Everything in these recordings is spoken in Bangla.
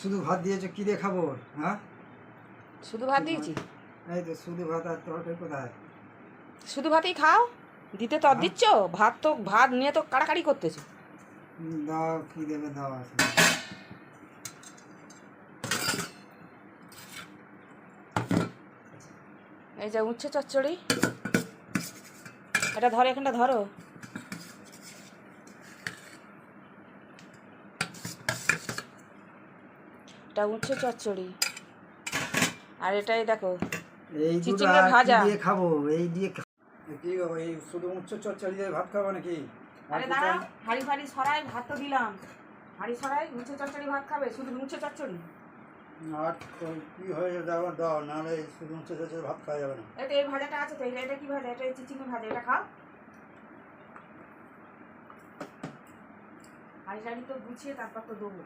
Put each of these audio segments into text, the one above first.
শুধু ভাত দিয়েছ কি দিয়ে খাব? হ্যাঁ? শুধু ভাত দিয়েছি? এই তো শুধু ভাত আর তরকারি কোথায়? শুধু ভাতই খাও? দিতে তো দিচ্ছ? ভাত তো ভাত নিয়ে তো কাড়াকাড়ি করতেছো। দাও কি দেবে দাও এই যে উচ্ছে চচ্চড়ি। এটা ধরো এখানটা ধরো। এটা উচ্ছে চচ্চড়ি। আর এটাই দেখো চিচিঙ্গে ভাজা। দিয়ে খাব? এই দিয়ে কি গো এই শুধু উচ্চ চচ্চড়ি দিয়ে ভাত খাব নাকি? আরে? দাঁড়াও হাড়ি ফাড়ি সরাই ভাত তো দিলাম। হাড়ি সরাই উচ্ছে চচ্চড়ি ভাত খাবে শুধু উচ্ছে চচ্চড়ি? আর তো কি হয়ে যাবে দাও নাহলে এই শুধু উচ্চ চচ্চড়ি ভাত খাওয়া যাবে না। এটা এই ভাজাটা আছে তো এটা এটা কি ভাজা? এটা চিচিঙ্গে ভাজা এটা খাও। হাড়ি টাড়ি তো গুছিয়ে তারপর তো দেবো।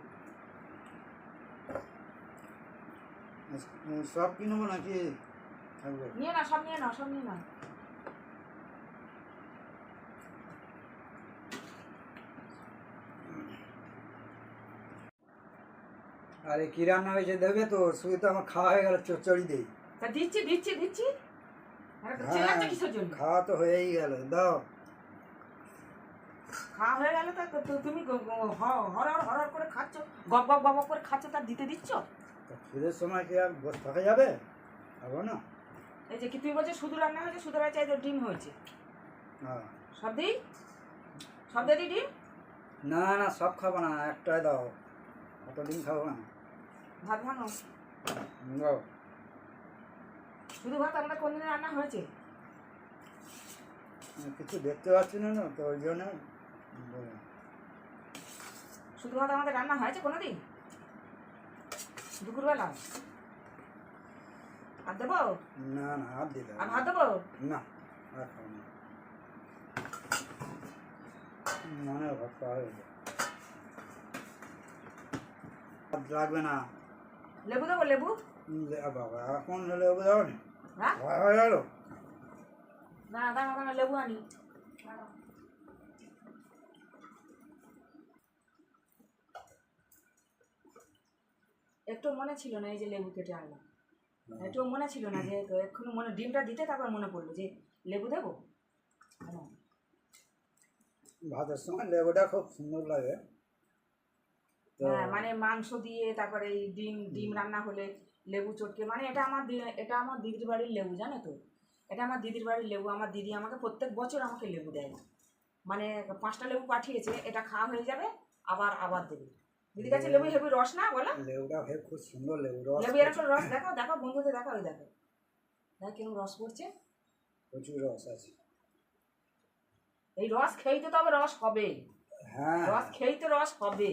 সব কি নেব নাকি? থাকবে। নিয়ে না সব নিয়ে নাও সব নিয়ে নাও। আরে কি রান্না হয়েছে দেবে তো? শুধু তো আমার খাওয়া হয়ে গেল চচ্চড়ি দেই। তা দিচ্ছি দিচ্ছি দিচ্ছি। আরে তো হ্যাঁ খাওয়া তো হয়েই গেল দাও। খাওয়া হয়ে গেলে তো তুমি গ- গ- হ- হরহর হরহর করে খাচ্ছ। গপ গপ গপ গপ করে খাচ্ছ তার দিতে দিচ্ছ? তা খিদের সময় কি আর বসে থাকা যাবে? খাব না। এই যে কি তুমি বলছো শুধু রান্না হয়েছে শুধু হয়েছে এই যে ডিম হয়েছে? হ্যাঁ। সব দিই সব দিই ডিম? না না সব খাব না একটাই দাও। অত দিন খাব না। ভাত ভাঙো? দাও। শুধু ভাত আমাদের কোন দিনে রান্না হয়েছে? কিছু দেখতে পাচ্ছি না না তো ওই জন্য। শুধু ভাত আমাদের রান্না হয়েছে কোনো দিন দুপুরবেলা? আর দেবো? না না আর হবে আর ভাত দেবো? না আর খাব না। মনে ভাত খাওয়া হয়ে। লাগবে না। লেবু দেবো লেবু? বাবা এখন লেবু দাও না হ্যাঁ হয়ে গেল? না দাঁড়া দাঁড়া লেবু আনি। দাঁড়াও। একটু মনে ছিল না এই যে লেবু কেটে আনলাম। একটু মনে ছিল না যে এক্ষুনি মনে ডিমটা দিতে তারপর মনে পড়ল যে লেবু দেবো। ভাতের সময় লেবুটা খুব সুন্দর লাগে। হ্যাঁ মানে মাংস দিয়ে তারপরে এই ডিম ডিম রান্না হলে লেবু চটকে মানে এটা আমার এটা আমার দিদির বাড়ির লেবু জানো তো? এটা আমার দিদির বাড়ির লেবু। আমার দিদি আমাকে প্রত্যেক বছর আমাকে লেবু দেয়। মানে পাঁচটা লেবু পাঠিয়েছে এটা খাওয়া হয়ে যাবে আবার আবার দেবে। দিদির কাছে লেবু হেবি রস না বলে? লেবুটা ভেবে খুব সুন্দর লেবু রস লেবু এরকম রস দেখো দেখো বন্ধুদের দেখো ওই দেখো। দেখো কীরকম রস পড়ছে। প্রচুর রস আছে। এই রস খেয়েই তো তবে রস হবে। হ্যাঁ। রস খেয়েই তো রস হবে।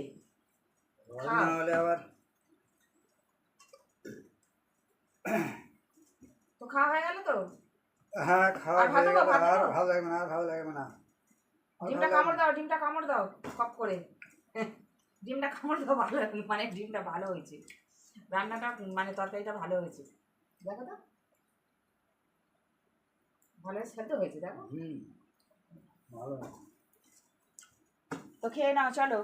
রস না হলে আবার তো খাওয়া হয়ে গেল তো? হ্যাঁ খাওয়া হয়ে গেল আর ভালো লাগবে না আর ভালো লাগবে না। ডিমটা কামড় দাও ডিমটা কামড় দাও কপ করে। ডিমটা কামড় তো ভালো মানে ডিমটা ভালো হয়েছে। রান্নাটা মানে তরকারিটা ভালো হয়েছে। দেখো তো। ভালো সেদ্ধ হয়েছে দেখো। হুম ভালো তো খেয়ে নাও চলো।